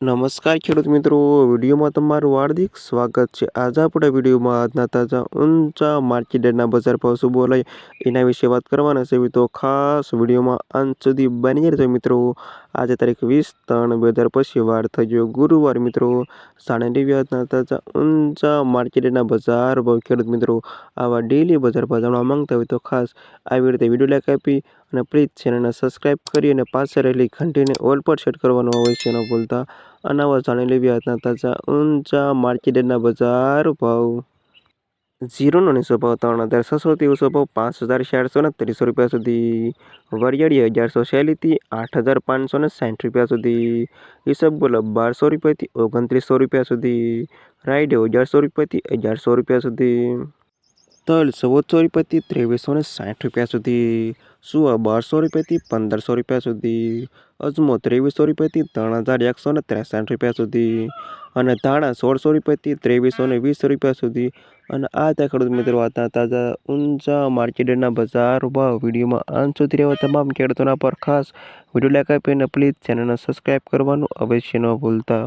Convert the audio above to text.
નમસ્કાર ખેડૂત મિત્રો, વિડીયોમાં તમારું હાર્દિક સ્વાગત છે. આજે આપણે વિડીયોમાં આજના તાજા, ઊંચા માર્કેટના બજાર ભાવ શું બોલાય એના વિશે વાત કરવાના છે. તો ખાસ વિડીયોમાં અંત સુધી બની રહેજો મિત્રો. આજે તારીખ વીસ ત્રણ બે હજાર પછી વાર થઈ ગયો ગુરુવાર મિત્રો. સાડા આજના તાજા, ઊંચા માર્કેટના બજાર ભાવ ખેડૂત મિત્રો. આવા ડેલી બજાર ભાવ જાણવા માંગતા હોય તો ખાસ આવી રીતે વીડિયો લાઈક આપી અને પ્લીઝ ચેનલને સબસ્ક્રાઈબ કરી અને પાછળ રહેલી ઘંટીને ઓલ પર સેટ કરવાનો હોય છે ન ભૂલતા. અનાવર જાણી લેવી આજના તાજા ઊંચા માર્કેટના બજાર ભાવ. ઝીરોનો નીચો ભાવ ત્રણ હજાર છસોથી ઊંચો ભાવ પાંચ હજાર ચારસો ને ત્રીસો રૂપિયા સુધી. વરિયાળી અગિયારસો શૈલીથી આઠ હજાર પાંચસો ને સાઠ રૂપિયા સુધી. ઈસબગુલ બારસો રૂપિયાથી ઓગણત્રીસો રૂપિયા સુધી. રાઈડે અગિયારસો રૂપિયાથી અગિયારસો રૂપિયા સુધી. તલ ચૌદસો રૂપિયાથી ત્રેવીસો ને સાઠ રૂપિયા સુધી, સુવા બારસો રૂપિયાથી પંદરસો રૂપિયા સુધી, અજમો ત્રેવીસો રૂપિયાથી ત્રણ હજાર એકસો ને ત્રેસઠ રૂપિયા સુધી અને ધાણા સોળસો રૂપિયાથી ત્રેવીસો ને વીસ રૂપિયા સુધી. અને આ ત્યાં ખેડૂત મિત્રો હતા તાજા ઊંચા માર્કેટના બજાર ભાવ વિડીયોમાં અંત સુધી રહેવા તમામ ખેડૂતોના પર ખાસ વીડિયો લાઈક આપીને પ્લીઝ ચેનલને સબસ્ક્રાઈબ કરવાનું અવશ્ય ન ભૂલતા.